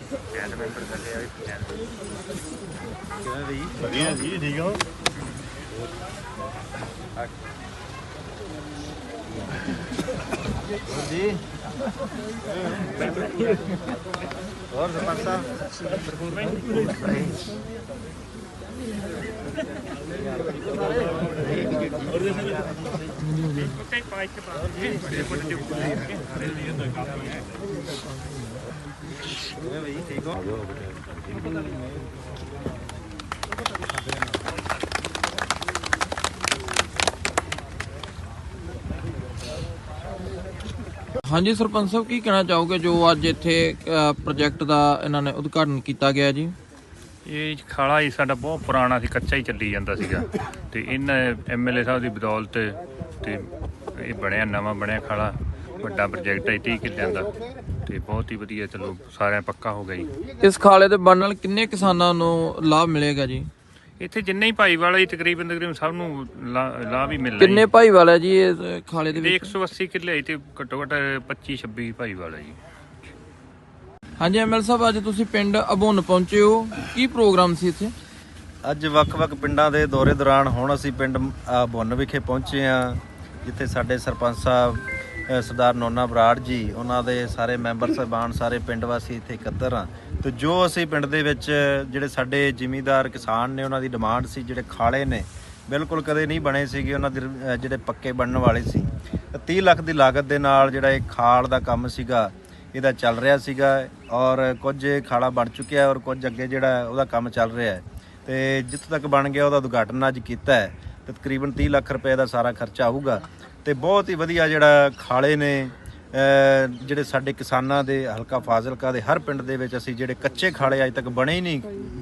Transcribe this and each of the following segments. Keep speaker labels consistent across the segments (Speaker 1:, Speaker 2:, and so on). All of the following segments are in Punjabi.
Speaker 1: ਪੰਚਾਇਤ ਮੈਂਬਰ ਸਾਡੇ ਆ ਕਿਵੇਂ ਬਈ
Speaker 2: ਵਧੀਆ ਜੀ ਠੀਕ ਹੋ
Speaker 1: ਜੀ ਹੋਰ ਸਰਪੰਚ ਸਾਹਿਬ ਕਿਵੇਂ ਬਈ ਠੀਕ ਹੋ
Speaker 3: ਹਾਂਜੀ ਸਰਪੰਚ ਸਾਹਿਬ, ਕੀ ਕਹਿਣਾ ਚਾਹੋਗੇ ਜੋ ਅੱਜ ਇੱਥੇ ਪ੍ਰੋਜੈਕਟ ਦਾ ਇਹਨਾਂ ਨੇ ਉਦਘਾਟਨ ਕੀਤਾ ਗਿਆ ਜੀ?
Speaker 4: ਇਹ ਖਾਲਾ ਹੀ ਸਾਡਾ ਬਹੁਤ ਪੁਰਾਣਾ ਸੀ, ਕੱਚਾ ਹੀ ਚੱਲੀ ਜਾਂਦਾ ਸੀਗਾ। ਤੇ ਇਹਨਾਂ ਐਮਐਲਏ ਸਾਹਿਬ ਦੀ ਬਦੌਲਤ ਤੇ ਇਹ ਬਣਿਆ, ਨਵਾਂ ਬਣਿਆ ਖਾਲਾ, ਵੱਡਾ ਪ੍ਰੋਜੈਕਟ ਹੈ 30 ਕਿੱਲਿਆਂ ਦਾ। ਤੇ ਬਹੁਤ ਹੀ ਵਧੀਆ ਚਲੋ ਸਾਰਿਆਂ ਪੱਕਾ ਹੋ ਗਿਆ ਜੀ।
Speaker 3: ਇਸ ਖਾਲੇ ਦੇ ਬਣਨ ਨਾਲ ਕਿੰਨੇ ਕਿਸਾਨਾਂ ਨੂੰ ਲਾਭ ਮਿਲੇਗਾ ਜੀ?
Speaker 4: ਇੱਥੇ ਜਿੰਨੇ ਹੀ ਭਾਈਵਾਲ ਹੈ ਤਕਰੀਬਨ ਤਕਰੀਬਨ ਸਭ ਨੂੰ ਲਾਭ ਹੀ ਮਿਲਣਾ
Speaker 3: ਕਿੰਨੇ ਭਾਈਵਾਲ ਹੈ ਜੀ ਇਸ ਖਾਲੇ ਦੇ ਵਿੱਚ?
Speaker 4: 180 ਕਿੱਲੇ ਹੈ ਤੇ ਘੱਟੋ ਘੱਟ 25 26 ਭਾਈਵਾਲ ਹੈ ਜੀ।
Speaker 3: ਹਾਂਜੀ ਐਮਐਲ ਸਾਹਿਬ ਅੱਜ ਤੁਸੀਂ ਪਿੰਡ ਅਬੁੰਨ ਪਹੁੰਚੇ ਹੋ। ਕੀ ਪ੍ਰੋਗਰਾਮ ਸੀ ਇੱਥੇ?
Speaker 1: ਅੱਜ ਵੱਖ-ਵੱਖ ਪਿੰਡਾਂ ਦੇ ਦੌਰੇ ਦੌਰਾਨ ਹੁਣ ਅਸੀਂ ਪਿੰਡ ਅ, ਬੁੰਨ ਵਿਖੇ ਪਹੁੰਚੇ ਆ ਜਿੱਥੇ ਸਾਡੇ ਸਰਪੰਚ ਸਾਹਿਬ ਸਰਦਾਰ ਨੋਨਾ ਬਰਾੜ ਜੀ, ਉਹਨਾਂ ਦੇ ਸਾਰੇ ਮੈਂਬਰ ਸਾਹਿਬਾਨ, ਸਾਰੇ ਪਿੰਡ ਵਾਸੀ ਇੱਥੇ ਇਕੱਤਰ ਆ ਤੇ ਜੋ ਅਸੀਂ ਪਿੰਡ ਦੇ ਵਿੱਚ ਜਿਹੜੇ ਸਾਡੇ ਜ਼ਿਮੀਂਦਾਰ ਕਿਸਾਨ ਨੇ, ਉਹਨਾਂ ਦੀ ਡਿਮਾਂਡ ਸੀ, ਜਿਹੜੇ ਖਾਲੇ ਨੇ, ਬਿਲਕੁਲ ਕਦੇ ਨਹੀਂ ਬਣੇ ਸੀਗੇ, ਉਹਨਾਂ ਦੇ ਜਿਹੜੇ ਪੱਕੇ ਬਣਨ ਵਾਲੇ ਸੀ। ਤੇ 30 ਲੱਖ ਦੀ ਲਾਗਤ ਦੇ ਨਾਲ ਜਿਹੜਾ ਇਹ ਖਾਲ ਦਾ ਕੰਮ ਸੀਗਾ, ਇਹਦਾ ਚੱਲ ਰਿਹਾ ਸੀਗਾ ਔਰ ਕੁਝ ਖਾਲਾ ਬਣ ਚੁੱਕਿਆ ਔਰ ਕੁਝ ਅੱਗੇ ਜਿਹੜਾ ਉਹਦਾ ਕੰਮ ਚੱਲ ਰਿਹਾ ਹੈ। ਤੇ ਜਿੱਥੇ ਤੱਕ ਬਣ ਗਿਆ, ਉਹਦਾ ਉਦਘਾਟਨ ਅੱਜ ਕੀਤਾ ਹੈ। ਤਕਰੀਬਨ 30 ਲੱਖ ਰੁਪਏ ਦਾ ਸਾਰਾ ਖਰਚਾ ਆਊਗਾ। ਤੇ ਬਹੁਤ ਹੀ ਵਧੀਆ ਜਿਹੜਾ ਖਾਲੇ ਨੇ ਜਿਹੜੇ ਸਾਡੇ ਕਿਸਾਨਾਂ ਦੇ, ਹਲਕਾ ਫਾਜ਼ਿਲਕਾ ਦੇ, ਹਰ ਪਿੰਡ ਦੇ ਵਿੱਚ ਅਸੀਂ ਜਿਹੜੇ ਕੱਚੇ ਖਾਲੇ ਅਜੇ ਤੱਕ ਬਣੇ ਹੀ ਨਹੀਂ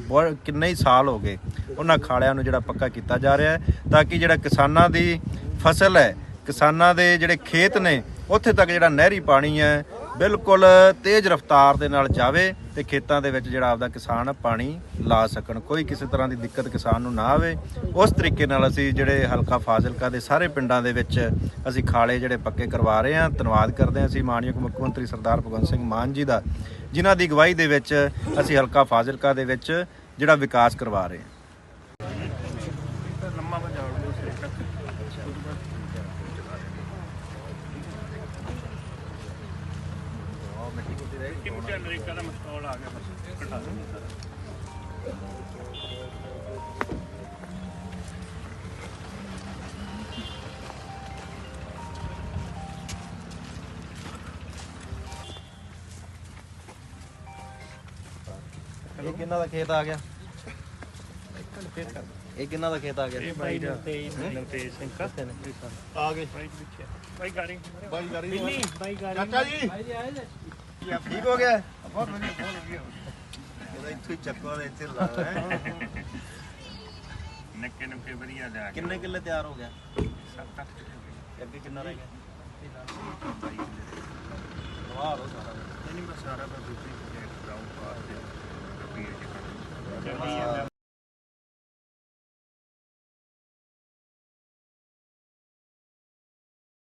Speaker 1: ਬਹੁਤ ਕਿੰਨੇ ਹੀ ਸਾਲ ਹੋ ਗਏ, ਉਹਨਾਂ ਖਾਲਿਆਂ ਨੂੰ ਜਿਹੜਾ ਪੱਕਾ ਕੀਤਾ ਜਾ ਰਿਹਾ ਹੈ, ਤਾਂ ਕਿ ਜਿਹੜਾ ਕਿਸਾਨਾਂ ਦੀ ਫਸਲ ਹੈ, ਕਿਸਾਨਾਂ ਦੇ ਜਿਹੜੇ ਖੇਤ ਨੇ, ਉੱਥੇ ਤੱਕ ਜਿਹੜਾ ਨਹਿਰੀ ਪਾਣੀ ਹੈ ਬਿਲਕੁਲ ਤੇਜ਼ ਰਫ਼ਤਾਰ ਦੇ ਨਾਲ ਜਾਵੇ ਤੇ ਖੇਤਾਂ ਦੇ ਵਿੱਚ ਜਿਹੜਾ ਆਪਦਾ ਕਿਸਾਨ ਪਾਣੀ ਲਾ ਸਕਣ। ਕੋਈ ਕਿਸੇ ਤਰ੍ਹਾਂ ਦੀ ਦਿੱਕਤ ਕਿਸਾਨ ਨੂੰ ਨਾ ਆਵੇ। ਉਸ ਤਰੀਕੇ ਨਾਲ ਅਸੀਂ ਜਿਹੜੇ ਹਲਕਾ ਫਾਜ਼ਿਲਕਾ ਦੇ ਸਾਰੇ ਪਿੰਡਾਂ ਦੇ ਵਿੱਚ ਅਸੀਂ ਖਾਲੇ ਜਿਹੜੇ ਪੱਕੇ ਕਰਵਾ ਰਹੇ ਹਾਂ। ਧੰਨਵਾਦ ਕਰਦੇ ਹਾਂ ਅਸੀਂ ਮਾਨਯੋਗ ਮੁੱਖ ਮੰਤਰੀ ਸਰਦਾਰ ਭਗਵੰਤ ਸਿੰਘ ਮਾਨ ਜੀ ਦਾ, ਜਿਨ੍ਹਾਂ ਦੀ ਅਗਵਾਈ ਦੇ ਵਿੱਚ ਅਸੀਂ ਹਲਕਾ ਫਾਜ਼ਿਲਕਾ ਦੇ ਵਿੱਚ ਜਿਹੜਾ ਵਿਕਾਸ ਕਰਵਾ ਰਹੇ ਹਾਂ
Speaker 4: ਲੰਮਾ ਪੰਜਾਬ ਦੇ ਉਸੇ ਤੱਕ ਮਿੱਟੀ ਮੁੱਟੀ ਅਮਰੀਕਾ ਦਾ ਮਸਤੌਲ ਆ ਗਿਆ ਬਸ ਸਾਰਾ
Speaker 1: ਇਹ ਕਿੰਨਾ ਦਾ ਖੇਤ ਆ ਗਿਆ? ਇਹ ਕਿੰਨਾ ਦਾ ਖੇਤ ਆ ਗਿਆ?
Speaker 4: ਇਹ ਬਾਈ ਦਾ। ਤੇ ਨਵਤੇਜ ਸਿੰਘ ਕਾ
Speaker 2: ਆ ਗਏ।
Speaker 4: ਬਾਈ ਪਿੱਛੇ। ਬਾਈ
Speaker 2: ਬਾਈ ਗਾੜੀ
Speaker 4: ਨਹੀਂ ਬਾਈ ਗਾੜੀ।
Speaker 2: ਚਾਚਾ ਜੀ।
Speaker 1: ਠੀਕ ਹੋ ਗਿਆ
Speaker 2: ਬਹੁਤ ਵਧੀਆ ਬਹੁਤ ਵਧੀਆ
Speaker 1: ਇਹਦਾ ਇੱਥੇ ਹੀ ਚੱਕੋ ਤੇ ਇੱਥੇ ਲਾ ਲੈ
Speaker 4: ਨੱਕੇ ਨੱਕੇ ਵਧੀਆ ਲਿਆ ਕੇ
Speaker 1: ਕਿੰਨੇ ਕਿੱਲੇ ਤਿਆਰ ਹੋ ਗਿਆ
Speaker 4: ਸੱਤ ਅੱਠ ਕਿੱਲੇ।
Speaker 1: ਅੱਗੇ ਕਿੰਨਾ ਰਹਿ ਗਿਆ
Speaker 4: ਬਾਈ ਕਿੱਲੇ।
Speaker 1: ਵਾਹ ਲੋ ਸਾਰਾ
Speaker 4: ਨਹੀਂ ਨਹੀਂ ਬਸ ਸਾਰਾ